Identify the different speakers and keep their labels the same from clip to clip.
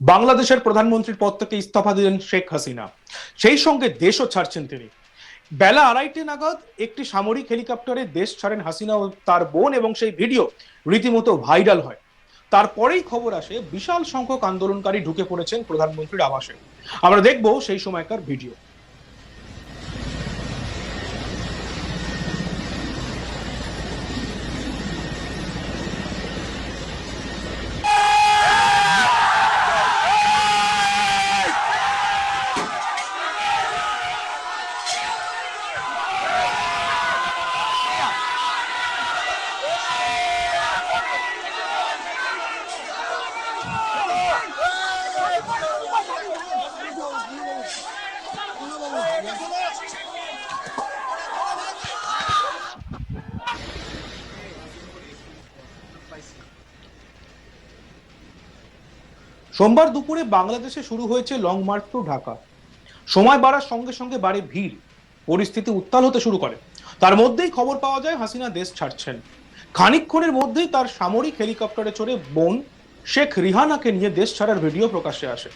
Speaker 1: বাংলাদেশের প্রধানমন্ত্রীর পদ থেকে ইস্তফা দিলেন শেখ হাসিনা। সেই সঙ্গে দেশও ছাড়ছেন তিনি। বেলা আড়াইটে নাগাদ একটি সামরিক হেলিকপ্টারে দেশ ছাড়েন হাসিনা ও তার বোন এবং সেই ভিডিও রীতিমতো ভাইরাল হয়। তারপরেই খবর আসে, বিশাল সংখ্যক আন্দোলনকারী ঢুকে পড়েছেন প্রধানমন্ত্রীর আবাসে। আমরা দেখব সেই সময়কার ভিডিও। সোমবার দুপুরে বাংলাদেশে শুরু হয়েছে লং মার্চ টু ঢাকা। সময় বাড়ার সঙ্গে সঙ্গে বাড়ে ভিড়। পরিস্থিতি উত্তাল হতে শুরু করে। তার মধ্যেই খবর পাওয়া যায় হাসিনা দেশ ছাড়ছেন। খানিকক্ষণের মধ্যেই তার সামরিক হেলিকপ্টারে চড়ে বোন শেখ রিহানাকে নিয়ে দেশ ছাড়ার ভিডিও প্রকাশ্যে আসে।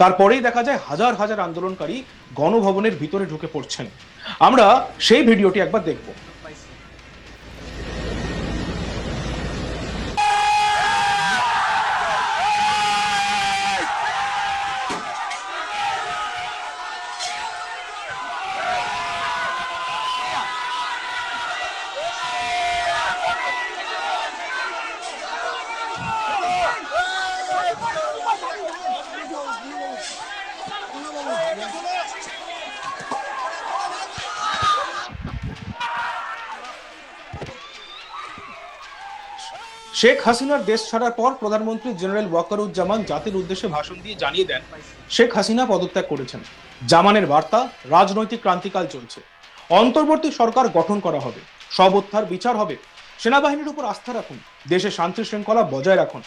Speaker 1: তারপরেই দেখা যায় হাজার হাজার আন্দোলনকারী গণভবনের ভিতরে ঢুকে পড়ছেন। আমরা সেই ভিডিওটি একবার দেখব। শেখ হাসিনার দেশ ছাড়ার পর প্রধানমন্ত্রী জেনারেল ওয়াকারুজ্জামান জাতির উদ্দেশ্যে ভাষণ দিয়ে জানিয়ে দেন, শেখ হাসিনা পদত্যাগ করেছেন। জামানের বার্তা, রাজনৈতিক ক্রান্তিকাল চলছে। অন্তর্বর্তী সরকার গঠন করা হবে। সব উত্থার বিচার হবে। সেনাবাহিনীর উপর আস্থা রাখুন। দেশে শান্তি শৃঙ্খলা বজায় রাখুন।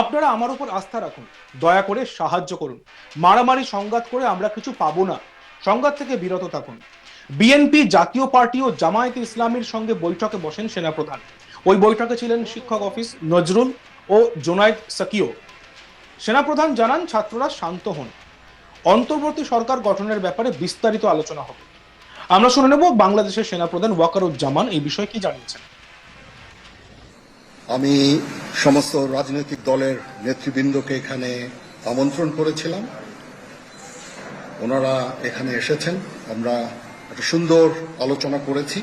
Speaker 1: আপনারা আমার উপর আস্থা রাখুন। দয়া করে সাহায্য করুন। মারামারি সংঘাত করে আমরা কিছু পাবো না। সংঘাত থেকে বিরত থাকুন। বিএনপি জাতীয় পার্টি ও জামায়াতে ইসলামের সঙ্গে বৈঠকে বসেন সেনাপ্রধান। ওই বৈঠকে ছিলেন শিক্ষক অফিস নজরুল ও জোনায়েদ সাকিও। সেনাপ্রধান জানান, ছাত্ররা শান্ত হন। অন্তর্বর্তী সরকার গঠনের ব্যাপারে বিস্তারিত আলোচনা হবে। আমরা শুনে নেব বাংলাদেশের সেনাপ্রধান ওয়াকারুজ্জামান এই বিষয়ে কি জানিয়েছেন।
Speaker 2: আমি সমস্ত রাজনৈতিক দলের নেতৃবৃন্দকে এখানে আমন্ত্রণ করেছিলাম। ওনারা এখানে এসেছেন। আমরা একটা সুন্দর আলোচনা করেছি।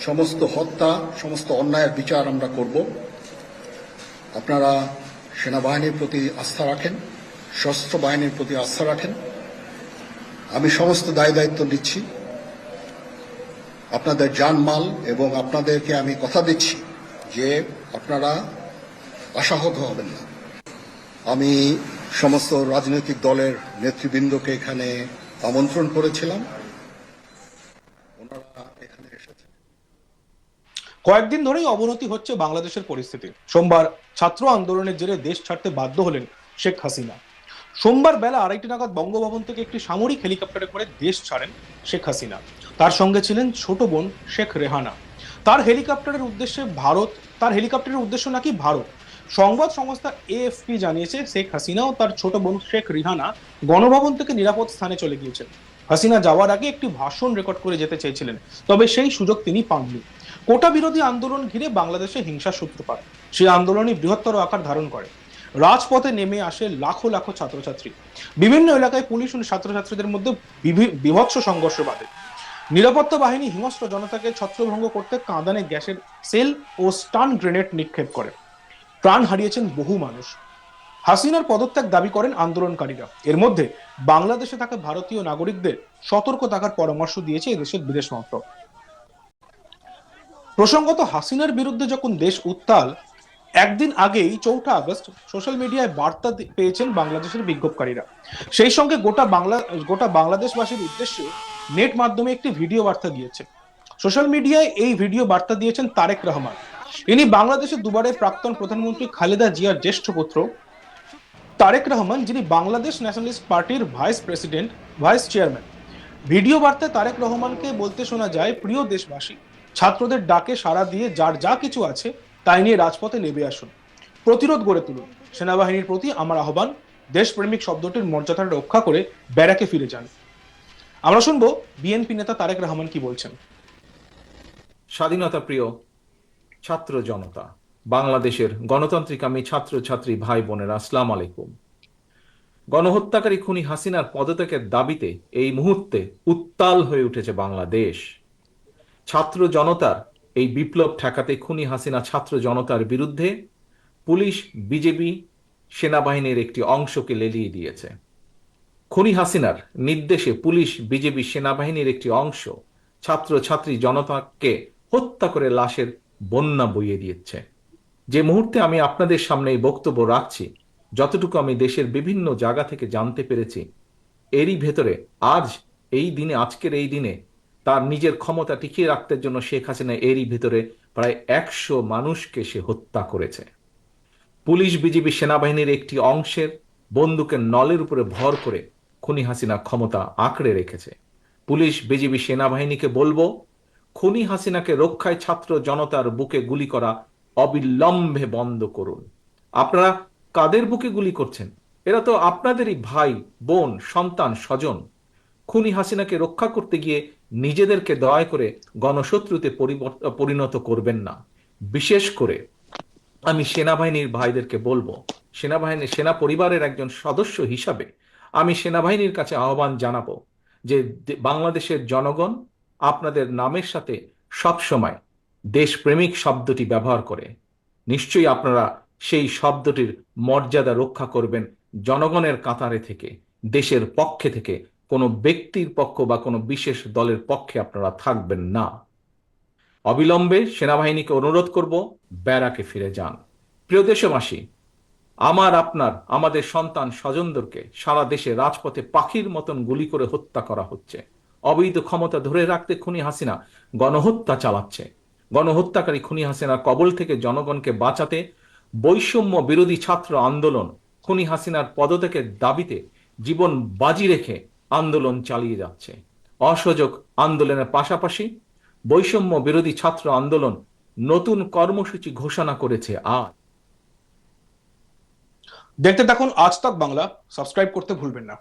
Speaker 2: সমস্ত হত্যা, সমস্ত অন্যায়ের বিচার আমরা করব। আপনারা সেনাবাহিনীর প্রতি আস্থা রাখেন, সশস্ত্র বাহিনীর প্রতি আস্থা রাখেন। আমি সমস্ত দায় দায়িত্ব নিচ্ছি। আপনাদের জানমাল এবং আপনাদেরকে আমি কথা দিচ্ছি যে আপনারা আশাহত হবেন না। আমি সমস্ত রাজনৈতিক দলের নেতৃবৃন্দকে এখানে আমন্ত্রণ করেছিলাম ওনারা এখানে এসেছেন
Speaker 1: কয়েকদিন ধরেই অবনতি হচ্ছে বাংলাদেশের পরিস্থিতি। সোমবার ছাত্র আন্দোলনের জেরে দেশ ছাড়তে বাধ্য হলেন শেখ হাসিনা। সোমবার বেলা আড়াইটি নাগাদ বঙ্গভবন থেকে একটি সামরিক হেলিকপ্টারে করে দেশ ছাড়েন শেখ হাসিনা। তার সঙ্গে ছিলেন ছোট বোন শেখ রেহানা। তার হেলিকপ্টারের উদ্দেশ্যে ভারত, তার হেলিকপ্টারের উদ্দেশ্য নাকি ভারত? সংবাদ সংস্থা এএফপি জানিয়েছে শেখ হাসিনা ও তার ছোট বোন শেখ রিহানা গণভবন থেকে নিরাপদ স্থানে চলে গিয়েছেন। হাসিনা যাওয়ার আগে একটি ভাষণ রেকর্ড করে যেতে চেয়েছিলেন, তবে সেই সুযোগ তিনি পাননি। কোটা বিরোধী আন্দোলন ঘিরে বাংলাদেশে হিংসা সূত্রপাত। সেই আন্দোলনই বৃহত্তর আকার ধারণ করে। রাজপথে নেমে আসে লাখো লাখো ছাত্রছাত্রী। বিভিন্ন এলাকায় পুলিশ ও ছাত্রছাত্রীদের মধ্যে বিভৎস সংঘর্ষ বাধে। নিরাপত্তা বাহিনী হিংস্র জনতাকে ছত্রভঙ্গ করতে কাঁদানে গ্যাসের সেল ও স্টান গ্রেনেড নিক্ষেপ করে। প্রাণ হারিয়েছেন বহু মানুষ। হাসিনার পদত্যাগ দাবি করেন আন্দোলনকারীরা। এর মধ্যে বাংলাদেশে থাকা ভারতীয় নাগরিকদের সতর্ক থাকার পরামর্শ দিয়েছে এদেশের বিদেশ মন্ত্রক। প্রসঙ্গত হাসিনার বিরুদ্ধে যখন দেশ উত্তাল, একদিন আগেই চৌঠা আগস্ট সোশ্যাল মিডিয়ায় বার্তা পেয়েছেন বাংলাদেশের বিক্ষোভকারীরা। সেই সঙ্গে গোটা বাংলা, গোটা বাংলাদেশবাসীর উদ্দেশ্যে নেট মাধ্যমে একটি ভিডিও বার্তা গিয়েছে সোশ্যাল মিডিয়ায় এই ভিডিও বার্তা দিয়েছেন তারেক রহমান। ইনি বাংলাদেশের দুবারের প্রাক্তন প্রধানমন্ত্রী খালেদা জিয়ার জ্যেষ্ঠ পুত্র। তারেক রহমান, যিনি বাংলাদেশ ন্যাশনালিস্ট পার্টির vice president, vice chairman. Video বার্তায় তারেক রহমানকে বলতে শোনা যায়, প্রিয় দেশবাসী ছাত্রদের ডাকে সাড়া দিয়ে যার যা কিছু আছে তাই নিয়ে রাজপথে নেমে আসুন। প্রতিরোধ গড়ে তুলুন। সেনাবাহিনীর প্রতি আমার আহ্বান, দেশপ্রেমিক শব্দটির মর্যাদা রক্ষা করে ব্যারাকে ফিরে যান। আমরা শুনব বিএনপি নেতা তারেক রহমান কি বলছেন।
Speaker 3: স্বাধীনতা প্রিয় ছাত্র জনতা, বাংলাদেশের গণতান্ত্রিক আমি ছাত্র ছাত্রী ভাই বোনেরা, আসসালাম আলাইকুম। গণহত্যাকারী খুনি হাসিনার পদত্যাগের দাবিতে এই মুহূর্তে উত্তাল হয়ে উঠেছে বাংলাদেশ। ছাত্র জনতার এই বিপ্লব ঠেকাতে খুনি হাসিনা ছাত্র জনতার বিরুদ্ধে পুলিশ, বিজেপি সেনাবাহিনীর একটি অংশকে লেলিয়ে দিয়েছে। খুনি হাসিনার নির্দেশে পুলিশ, বিজেপি সেনাবাহিনীর একটি অংশ ছাত্র ছাত্রী জনতাকে হত্যা করে লাশের বন্যা বইয়ে দিয়েছে। যে মুহূর্তে আমি আপনাদের সামনে এই বক্তব্য রাখছি, যতটুকু আমি দেশের বিভিন্ন জায়গা থেকে জানতে পেরেছি, এরই ভেতরে আজ, এই দিনে, আজকের এই দিনে তার নিজের ক্ষমতা টিকিয়ে রাখতে জন্য শেখ হাসিনা এরই ভেতরে প্রায় একশো মানুষকে সে হত্যা করেছে। পুলিশ বিজেপি সেনাবাহিনীর একটি অংশের বন্দুকের নলের উপরে ভর করে খুনি হাসিনা ক্ষমতা আঁকড়ে রেখেছে। পুলিশ বিজেপি সেনাবাহিনীকে বলব, খুনি হাসিনাকে রক্ষায় ছাত্র জনতার বুকে গুলি করা অবিলম্বে বন্ধ করুন। আপনারা কাদের বুকে গুলি করছেন? এরা তো আপনাদেরই ভাই, বোন, সন্তান, স্বজন। খুনি হাসিনাকে রক্ষা করতে গিয়ে নিজেদেরকে দয়া করে গণশত্রুতে পরিণত করবেন না। বিশেষ করে আমি সেনাবাহিনীর ভাইদেরকে বলব, সেনাবাহিনী, সেনা পরিবারের একজন সদস্য হিসাবে আমি সেনাবাহিনীর কাছে আহ্বান জানাব যে বাংলাদেশের জনগণ আপনাদের নামের সাথে সব সময় দেশপ্রেমিক শব্দটি ব্যবহার করে। নিশ্চয়ই আপনারা সেই শব্দটির মর্যাদা রক্ষা করবেন জনগণের কাতারে থেকে, দেশের পক্ষে থেকে কোনো ব্যক্তির পক্ষ বা কোনো বিশেষ দলের পক্ষে আপনারা থাকবেন না। অবিলম্বে সেনাবাহিনীকে অনুরোধ করব, ব্যারাকে ফিরে যান। প্রিয় দেশবাসী, আমার আপনার, আমাদের সন্তান স্বজনদেরকে সারা দেশে রাজপথে পাখির মতন গুলি করে হত্যা করা হচ্ছে। অবৈধ ক্ষমতা ধরে রাখতে খুনি হাসিনা গণহত্যা চালাচ্ছে। গণহত্যাকারী খুনি হাসিনার কবল থেকে জনগণকে বাঁচাতে বৈষম্য বিরোধী ছাত্র আন্দোলন খুনি হাসিনার পদত্যাগের দাবিতে জীবন বাজি রেখে আন্দোলন চালিয়ে যাচ্ছে। অসহযোগ আন্দোলনের পাশাপাশি বৈষম্য বিরোধী ছাত্র আন্দোলন নতুন কর্মসূচি ঘোষণা করেছে আজ।
Speaker 1: দেখতে থাকুন আজ তাক বাংলা। সাবস্ক্রাইব করতে ভুলবেন না।